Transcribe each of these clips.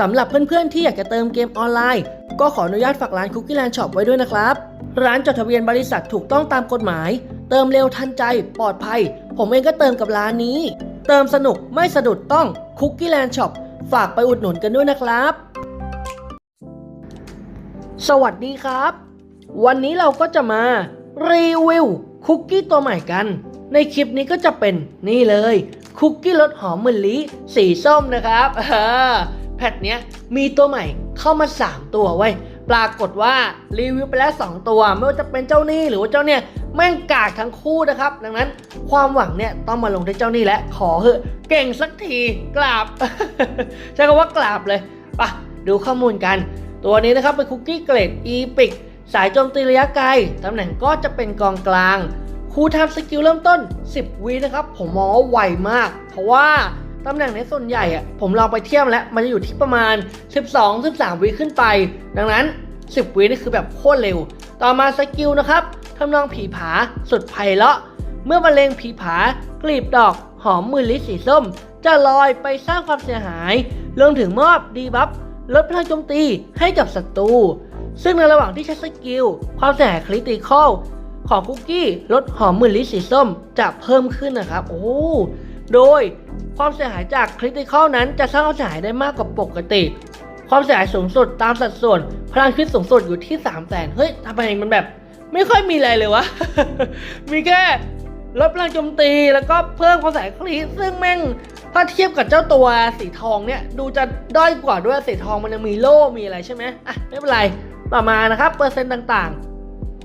สำหรับเพื่อนๆ ที่อยากจะเติมเกมออนไลน์ ก็ขออนุญาตฝากร้าน Cookie Land Shop ไว้ด้วยนะครับ ร้านจดทะเบียนบริษัทถูกต้องตามกฎหมาย เติมเร็วทันใจ ปลอดภัย ผมเองก็เติมกับร้านนี้ เติมสนุกไม่สะดุดต้อง Cookie Land Shop ฝากไปอุดหนุนกันด้วยนะครับ สวัสดีครับ วันนี้เราก็จะมารีวิวคุกกี้ตัวใหม่กัน ในคลิปนี้ก็จะเป็นนี่เลย คุกกี้รสหอมมะลิสีส้มนะครับ พทเนี้ยมีตัวใหม่เข้ามา 3 ตัวไว้ปรากฏว่ารีวิวไปแล้ว 2 ตัว ไม่ว่าจะเป็นเจ้านี่หรือว่าเจ้าเนี่ยแม่งกากทั้งคู่นะครับ ดังนั้นความหวังเนี่ยต้องมาลงที่เจ้านี่และขอเหอะเก่งสักทีกราบ ใช้คำว่ากราบเลยไปะดูข้อมูลกัน ตัวนี้นะครับเป็นคุกกี้เกรด e p i c สายโจมตีระยะไกลตำแหน่งก็จะเป็นกองกลางครูทำสกิลเริ่มต้น 10วินะครับ ผมมองว่าไวมาก เพราะว่า ตำแหน่งในส่วนใหญ่อะผมลองไปเทียบแล้ว มันจะอยู่ที่ประมาณ 12-13 วิขึ้นไป ดังนั้น 10 วินี่คือแบบโคตรเร็ว ต่อมาสกิลนะครับทำนองผีผาสุดไพเราะ เมื่อบรรเลงผีผากลีบดอกหอมมือลิสีส้ม จะลอยไปสร้างความเสียหายรวมถึงมอบดีบัฟลดพลังโจมตีให้กับศัตรู ซึ่งในระหว่างที่ใช้สกิล ความเสียหายคริติคอลของคุกกี้ลดหอมมือลิสีส้มจะเพิ่มขึ้นนะครับ โอ้ โดยความเสียหายจากคริติคอลนั้นจะสร้างความเสียหายได้มากกว่าปกติ ความเสียหายสูงสุดตามสัดส่วน พลังคริสสูงสุดอยู่ที่3 0 0แสนเฮ้ยทำไมมันแบบ ไม่ค่อยมีอะไรเลยวะ มีแค่ลดพลังโจมตีแล้วก็เพิ่มความเสียหายคริสซึ่งแม่งถ้าเทียบกับเจ้าตัวสีทองเนี่ย ดูจะด้อยกว่าด้วยสีทองมันยังมีโล่มีอะไรใช่ไหมอะไม่เป็นไรต่อมานะครับเปอร์เซ็นต์ต่าง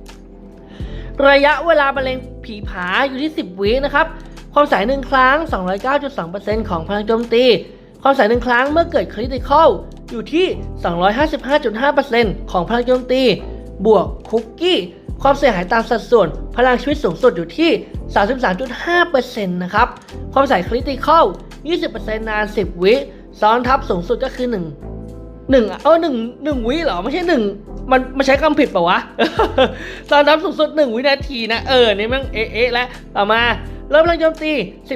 ๆ ระยะเวลาบรรเลงผีผาอยู่ที่ 10วินะครับ ความสายหนึ่งครั้ง 209.2%ของพลังโจมตี ความสายหนึ่งครั้งเมื่อเกิดคริติคอลอยู่ที่ 255.5%ของพลังโจมตี บวกคุกกี้ ความเสียหายตามสัดส่วน พลังชีวิตสูงสุดอยู่ที่ 33.5%นะครับ ความใส่คริติคอล20%นาน 10 วิ ซ้อนทับสูงสุดก็คือ1 1เออ1 1วิเหรอ ไม่ใช่1มันมันใช้คำผิดเปล่าวะซ้อนทับสูงสุด1วินาทีนะ เออ นี่มันเอ๊ะเอ๊ะแล้วต่อมา เริ่มพลังโจมตี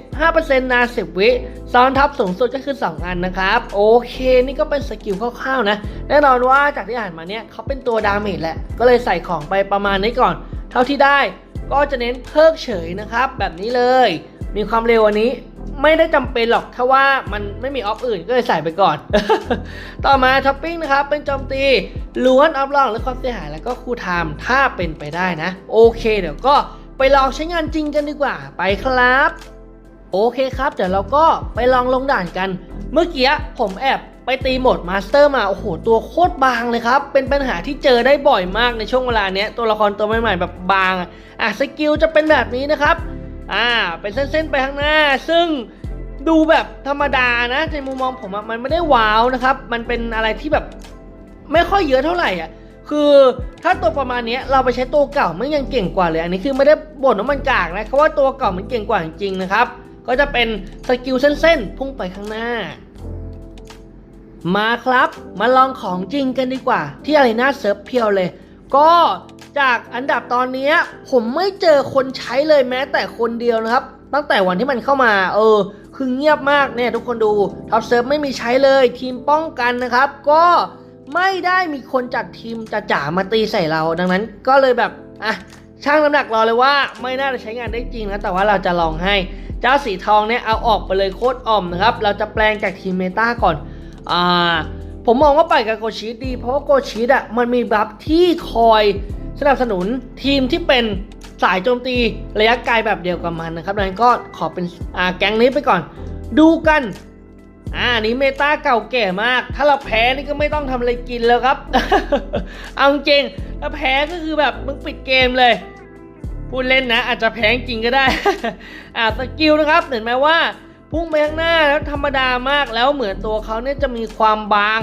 15%นาน10 วิซ้อนทับสูงสุดก็คือ 2 อันนะครับ โอเค นี่ก็เป็นสกิลคร่าวๆนะ แน่นอนว่าจากที่อ่านมาเนี่ยเขาเป็นตัวดาเมจแหละ ก็เลยใส่ของไปประมาณนี้ก่อน เท่าที่ได้ก็จะเน้นเพิกเฉยนะครับ แบบนี้เลย มีความเร็วอันนี้ไม่ได้จำเป็นหรอกแค่ว่ามันไม่มีออฟอื่นก็เลยใส่ไปก่อน ต่อมาท็อปปิ้งนะครับ เป็นโจมตีล้วนออฟลองและความเสียหายแล้วก็คูลไทม์ถ้าเป็นไปได้นะ โอเคเดี๋ยวก็ ไปลองใช้งานจริงกันดีกว่าไปครับ โอเคครับ เดี๋ยวเราก็ไปลองลงด่านกัน เมื่อกี้ผมแอบไปตีโหมดมาสเตอร์มาโอ้โหตัวโคตรบางเลยครับ เป็นปัญหาที่เจอได้บ่อยมากในช่วงเวลาเนี้ยตัวละครตัวใหม่ๆแบบบางอะสกิลจะเป็นแบบนี้นะครับอ่าเป็นเส้นๆไปข้างหน้า ซึ่งดูแบบธรรมดานะในมุมมองผมมันไม่ได้ว้าวนะครับ มันเป็นอะไรที่แบบไม่ค่อยเยอะเท่าไหร่อะ คือถ้าตัวประมาณนี้เราไปใช้ตัวเก่ามันยังเก่งกว่าเลย อันนี้คือไม่ได้บ่นว่ามันกากนะเพราะว่าตัวเก่ามันเก่งกว่าจริงๆนะครับ ก็จะเป็นสกิลเส้นๆพุ่งไปข้างหน้า มาครับมาลองของจริงกันดีกว่า ที่อารีนาเซิร์ฟเพียวเลย ก็จากอันดับตอนนี้ผมไม่เจอคนใช้เลยแม้แต่คนเดียวนะครับ ตั้งแต่วันที่มันเข้ามา เออ คือเงียบมากเนี่ยทุกคนดูท็อปเซิร์ฟไม่มีใช้เลยทีมป้องกันนะครับ ก็ ไม่ได้มีคนจัดทีมจะจ๋ามาตีใส่เรา ดังนั้นก็เลยแบบอะช่างน้ำหนักรอเลยว่าไม่น่าจะใช้งานได้จริงนะแต่ว่าเราจะลองให้เจ้าสีทองเนี่ยเอาออกไปเลยโคตรอ่อมนะครับ เราจะแปลงจากทีมเมตาก่อนอ่าผมมองว่าไปกับโกชิดี เพราะว่าโกชิดอะมันมีบัฟที่คอยสนับสนุนทีมที่เป็นสายโจมตีระยะไกลแบบเดียวกับมันนะครับดังนั้นก็ขอเป็นอ่าแก๊งนี้ไปก่อน ดูกัน อ่านี้เมตาเก่าแก่มาก ถ้าเราแพ้นี่ก็ไม่ต้องทำอะไรกินแล้วครับ เอาจริงถ้าแพ้ก็คือแบบมึงปิดเกมเลย พูดเล่นนะ อาจจะแพ้จริงก็ได้ อ่าสกิลนะครับเห็นไหมว่าพุ่งไปข้างหน้าแล้วธรรมดามากแล้วเหมือนตัวเขาเนี่ยจะมีความบาง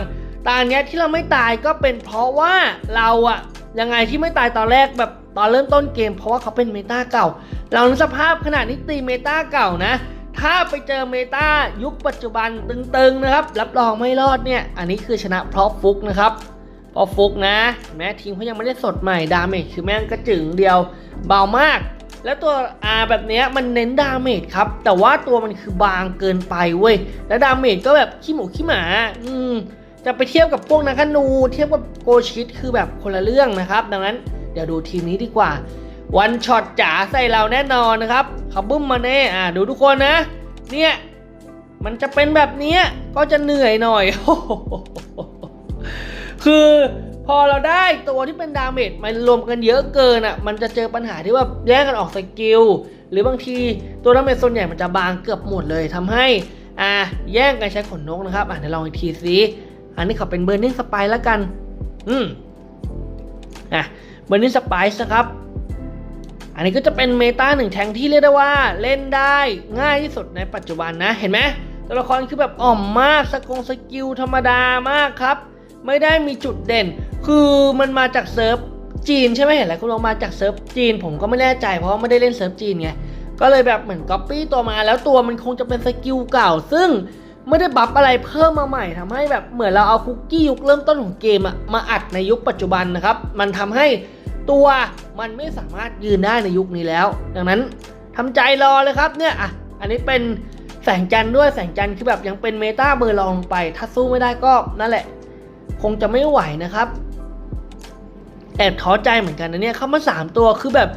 ตอนเนี้ยที่เราไม่ตายก็เป็นเพราะว่าเราอะยังไงที่ไม่ตายตอนแรกแบบตอนเริ่มต้นเกม เพราะว่าเขาเป็นเมตาเก่า เราในสภาพขนาดนี้ตีเมตาเก่านะ ถ้าไปเจอเมตายุคปัจจุบันตึงๆนะครับ รับรองไม่รอดเนี่ย อันนี้คือชนะเพราะฟุกนะครับเพราะฟุกนะ แม้ทีมเขายังไม่ได้สดใหม่ดาเมจคือแม่งกระจึงเดียวเบามาก แล้วตัว R แบบนี้มันเน้นดาเมจครับ แต่ว่าตัวมันคือบางเกินไปเว้ย แล้วดาเมจก็แบบขี้หมูขี้หมา อืมจะไปเทียบกับพวกนักนู เทียบกับโกชิตคือแบบคนละเรื่องนะครับ ดังนั้นเดี๋ยวดูทีมนี้ดีกว่า วันช็อตจ๋าใส่เราแน่นอนนะครับขาบึ้มมาแน่อ่าดูทุกคนนะ เนี่ยมันจะเป็นแบบนี้ก็จะเหนื่อยหน่อย คือพอเราได้ตัวที่เป็นดาเมจมันรวมกันเยอะเกินอะ มันจะเจอปัญหาที่ว่าแย่งกันออกสกิล หรือบางทีตัวดาเมจส่วนใหญ่มันจะบางเกือบหมดเลยทำให้ อ่าแย่งกันใช้ขนนกนะครับ อะเดี๋ยวลองอีกทีสิอันนี้เขาเป็นเบอร์นิ่งสไปแล้วกัน อืมอะเบอร์นิ่งสไปนะครับ อันนี้ก็จะเป็นเมตาหนึ่งแทงที่เรียกได้ว่าเล่นได้ง่ายที่สุดในปัจจุบันนะ เห็นไหมตัวละครคือแบบอ่อมมากสกงสกิลธรรมดามากครับ ไม่ได้มีจุดเด่น คือมันมาจากเซิร์ฟจีนใช่ไหมเห็นหลายคนบอกมาจากเซิร์ฟจีน ผมก็ไม่แน่ใจเพราะไม่ได้เล่นเซิร์ฟจีนไงก็เลยแบบเหมือนก๊อปปี้ตัวมาแล้วตัวมันคงจะเป็นสกิลเก่า ซึ่งไม่ได้บัฟอะไรเพิ่มมาใหม่ทำให้แบบเหมือนเราเอาคุกกี้ยุคเริ่มต้นของเกมอะมาอัดในยุคปัจจุบันนะครับ มันทำให้ ตัวมันไม่สามารถยืนได้ในยุคนี้แล้ว ดังนั้นทำใจรอเลยครับเนี่ยอะอันนี้เป็นแสงจันทร์ด้วยแสงจันทร์คือแบบยังเป็นเมตาเบอร์ลองไป ถ้าสู้ไม่ได้ก็นั่นแหละ คงจะไม่ไหวนะครับ แอบท้อใจเหมือนกันนะเนี่ยเข้ามาสามตัวคือแบบ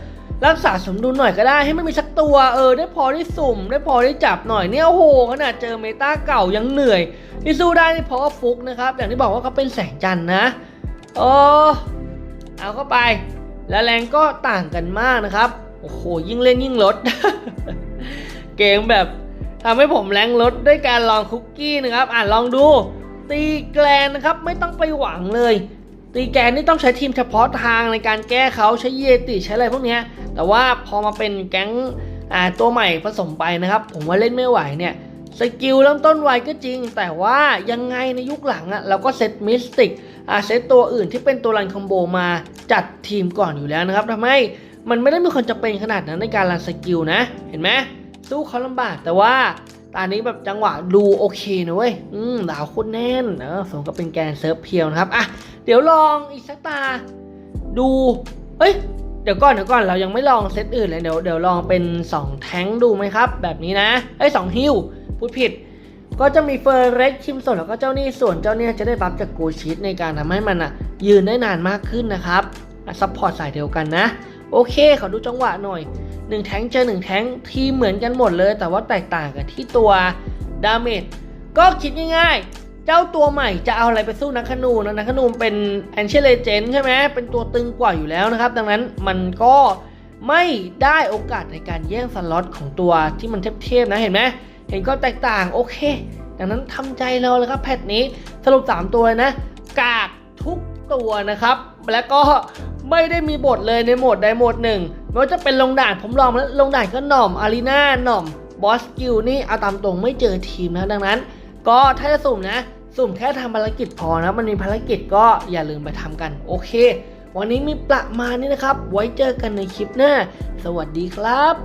รักษาสมดุลหน่อยก็ได้ให้ไม่มีสักตัวเออได้พอได้สุ่ม ได้พอได้จับหน่อยเนี่ยโอ้โหขนาดเจอเมตาเก่ายังเหนื่อยที่สู้ได้นี่เพราะว่าฟุกนะครับ อย่างที่บอกว่าเขาเป็นแสงจันทร์นะโอ้ เอาเข้าไป แล้วแรงก็ต่างกันมากนะครับ โอ้โห ยิ่งเล่นยิ่งลด เกมแบบทำให้ผมแรงลดด้วยการลองคุกกี้นะครับ อ่านลองดู ตีแกลนนะครับ ไม่ต้องไปหวังเลย ตีแกนนี่ต้องใช้ทีมเฉพาะทางในการแก้เขาใช้เยติใช้อะไรพวกนี้แต่ว่าพอมาเป็นแก๊งอ่าตัวใหม่ผสมไปนะครับ ผมว่าเล่นไม่ไหวเนี่ยสกิลเริ่มต้นไวก็จริง แต่ว่ายังไงในยุคหลังอะ่ะเราก็เซตมิสติก อาเซตตัวอื่นที่เป็นตัวรันคอมโบมาจัดทีมก่อนอยู่แล้วนะครับทำให้มันไม่ได้มีคนจะเป็นขนาดนั้นในการรันสกิลนะ เห็นไหมสู้เขาลำบากแต่ว่าตอนนี้แบบจังหวะดูโอเคนะเว้ย อืมดาวโคตรแน่นเออสมกับเป็นแกนเซิร์ฟเพียวนะครับ อะ เดี๋ยวลองอีกสักตา ดู เอ้ย เดี๋ยวก่อน เดี๋ยวก่อน เรายังไม่ลองเซตอื่นเลย เดี๋ยว เดี๋ยวลองเป็น 2 แท้งดูไหมครับ แบบนี้นะ เอ้ยสองฮิวพูดผิด ก็จะมีเฟอร์เรสคิมสนแล้วก็เจ้านี่ส่วนเจ้าเนี่ยจะได้บัฟจากโกชิตในการทำให้มันอะยืนได้นานมากขึ้นนะครับอะซัพพอร์ตสายเดียวกันนะ โอเคขอดูจังหวะหน่อยหนึ่งแท้งเจอหนึ่งแท้งทีเหมือนกันหมดเลย แต่ว่าแตกต่างกันที่ตัวดาเมจก็คิดง่ายๆ เจ้าตัวใหม่จะเอาอะไรไปสู้นักขนูนะนักขนูเป็นแอนเชลเลเจนใช่ไหมเป็นตัวตึงกว่าอยู่แล้วนะครับ ดังนั้นมันก็ไม่ได้โอกาสในการแย่งสล็อตของตัวที่มันเทพๆนะเห็นไหม เห็นก็แตกต่างโอเค ดังนั้นทำใจเราเลยครับแพทนี้สรุป 3 ตัวนะ กากทุกตัวนะครับ แล้วก็ไม่ได้มีบทเลยในโหมดใดโหมดหนึ่งไม่ว่าจะเป็นลงด่านผมลองแล้วลงด่านก็หน่อมอารีนาหน่อมบอสกิลนี่เอาตามตรงไม่เจอทีมนะดังนั้น ก็ถ้าจะสุ่มนะ สุ่มแค่ทำภารกิจพอนะ มันมีภารกิจก็อย่าลืมไปทำกัน โอเค วันนี้มีประมาณนี้นะครับ ไว้เจอกันในคลิปหน้า สวัสดีครับ